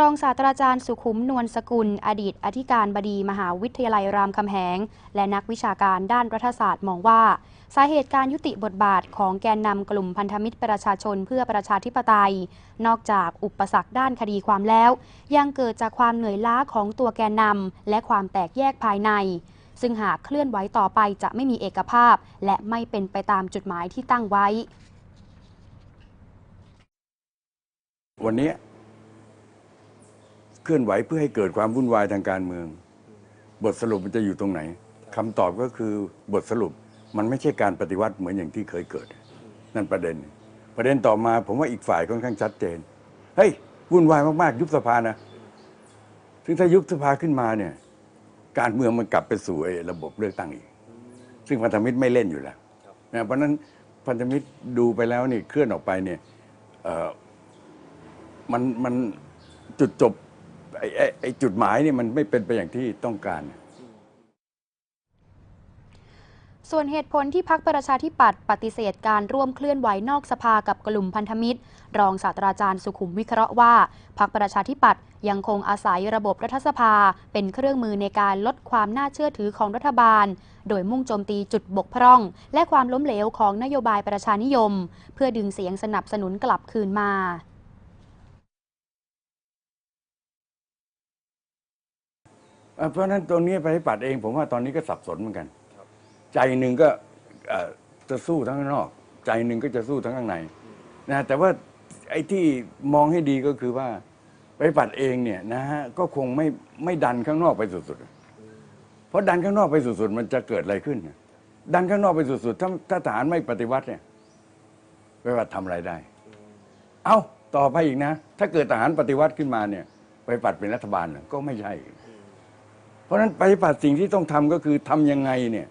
รองศาสตราจารย์สุขุมนวลสกุล อดีตอธิการบดีมหาวิทยาลัยรามคำแหง และนักวิชาการด้านรัฐศาสตร์มองว่า สาเหตุการยุติบทบาทของแกนนำกลุ่มพันธมิตรประชาชนเพื่อประชาธิปไตย นอกจากอุปสรรคด้านคดีความแล้ว ยังเกิดจากความเหนื่อยล้าของตัวแกนนำและความแตกแยกภายใน ซึ่งหากเคลื่อนไหวต่อไปจะไม่มีเอกภาพ และไม่เป็นไปตามจุดหมายที่ตั้งไว้ วันนี้ ลื่อนไหวเพื่อให้เกิดความวุ่นวายทางการเมือง บทสรุปมันจะอยู่ตรงไหนคำตอบก็คือบทสรุปมันไม่ใช่การปฏิวัติเหมือนอย่างที่เคยเกิด นั่นประเด็น ประเด็นต่อมาผมว่าอีกฝ่ายค่อนข้างชัดเจนเฮ้ยวุ่นวายมากๆ ยุบสภานะซึ่งถ้ายุบสภาขึ้นมาเนี่ย การเมืองมันกลับไปสู่ระบบเลือกตั้งอีก ซึ่งพันธมิตรไม่เล่นอยู่แล้วนะเพราะนั้นพันธมิตรดูไปแล้วนี่เคลื่อนออกไปเนี่ยมันมันจุดจบ ไอ้ไอ้ไอ้จุดหมายนี่มันไม่เป็นไปอย่างที่ต้องการ ส่วนเหตุผลที่พักประชาธิปัตย์ปฏิเสธการร่วมเคลื่อนไหวนอกสภากับกลุ่มพันธมิตร รองศาสตราจารย์สุขุมวิเคราะห์ว่าพักประชาธิปัตย์ยังคงอาศัยระบบรัฐสภา เป็นเครื่องมือในการลดความน่าเชื่อถือของรัฐบาล โดยมุ่งโจมตีจุดบกพร่อง และความล้มเหลวของนโยบายประชานิยม เพื่อดึงเสียงสนับสนุนกลับคืนมา เอ่อเพราะฉะนั้นตรงนี้ประชาธิปัตย์เอง ผมว่าตอนนี้ก็สับสนเหมือนกัน ใจหนึ่งก็เอ่อจะสู้ทั้งข้างนอก ใจหนึ่งก็จะสู้ทั้งข้างในนะแต่ว่าไอ้ที่มองให้ดีก็คือว่าประชาธิปัตย์เองเนี่ยนะฮะก็คงไม่ไม่ดันข้างนอกไปสุดๆเพราะดันข้างนอกไปสุดๆมันจะเกิดอะไรขึ้น ดันข้างนอกไปสุดๆถ้าถ้าทหารไม่ปฏิวัติเนี่ยประชาธิปัตย์ทำอะไรได้ เอ้าต่อไปอีกนะ ถ้าเกิดทหารปฏิวัติขึ้นมาเนี่ยไปปัดเป็นรัฐบาลเหรอก็ไม่ใช่เพ ราะฉะนั้นปฏิบัติสิ่งที่ต้องทำก็คือทำยังไงเนี่ย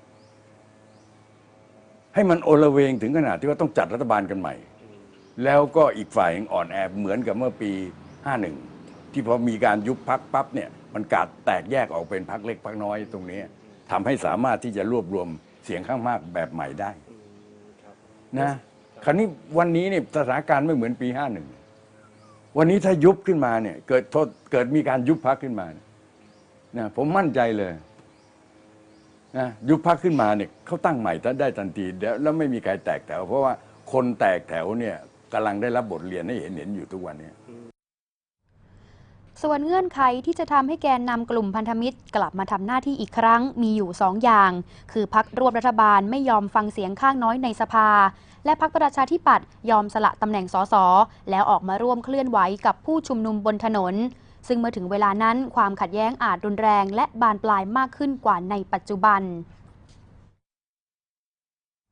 ให้มันโอละเวงถึงขนาดที่ว่าต้องจัดรัฐบาลกันใหม่ แล้วก็อีกฝ่ายอ่อนแอเหมือนกับเมื่อปี 51 ที่พอมีการยุบพักปั๊บเนี่ย มันกาดแตกแยกออกเป็นพักเล็กพักน้อยตรงนี้ทำให้สามารถที่จะรวบรวมเสียงข้างมากแบบใหม่ได้นะคราวนี้วันนี้เนี่ยสถานการณ์ไม่เหมือนปี 51 วันนี้ถ้ายุบขึ้นมาเนี่ย เกิดโทษเกิดมีการยุบพักขึ้นมาเนี่ย นะผมมั่นใจเลยนะยุบพักขึ้นมาเนี่ยเขาตั้งใหม่ได้ทันทีแล้วไม่มีใครแตกแถว เพราะว่าคนแตกแถวเนี่ยกำลังได้รับบทเรียนให้เห็นเห็นอยู่ทุกวันนี้ส่วนเงื่อนไขที่จะทำให้แกนนำกลุ่มพันธมิตร กลับมาทำหน้าที่อีกครั้งมีอยู่ 2 อย่าง คือพักร่วมรัฐบาลไม่ยอมฟังเสียงข้างน้อยในสภา และพักประชาธิปัตย์ยอมสละตำแหน่งสสแล้วออกมาร่วมเคลื่อนไหวกับผู้ชุมนุมบนถนน ซึ่งเมื่อถึงเวลานั้นความขัดแย้งอาจรุนแรงและบานปลายมากขึ้นกว่าในปัจจุบัน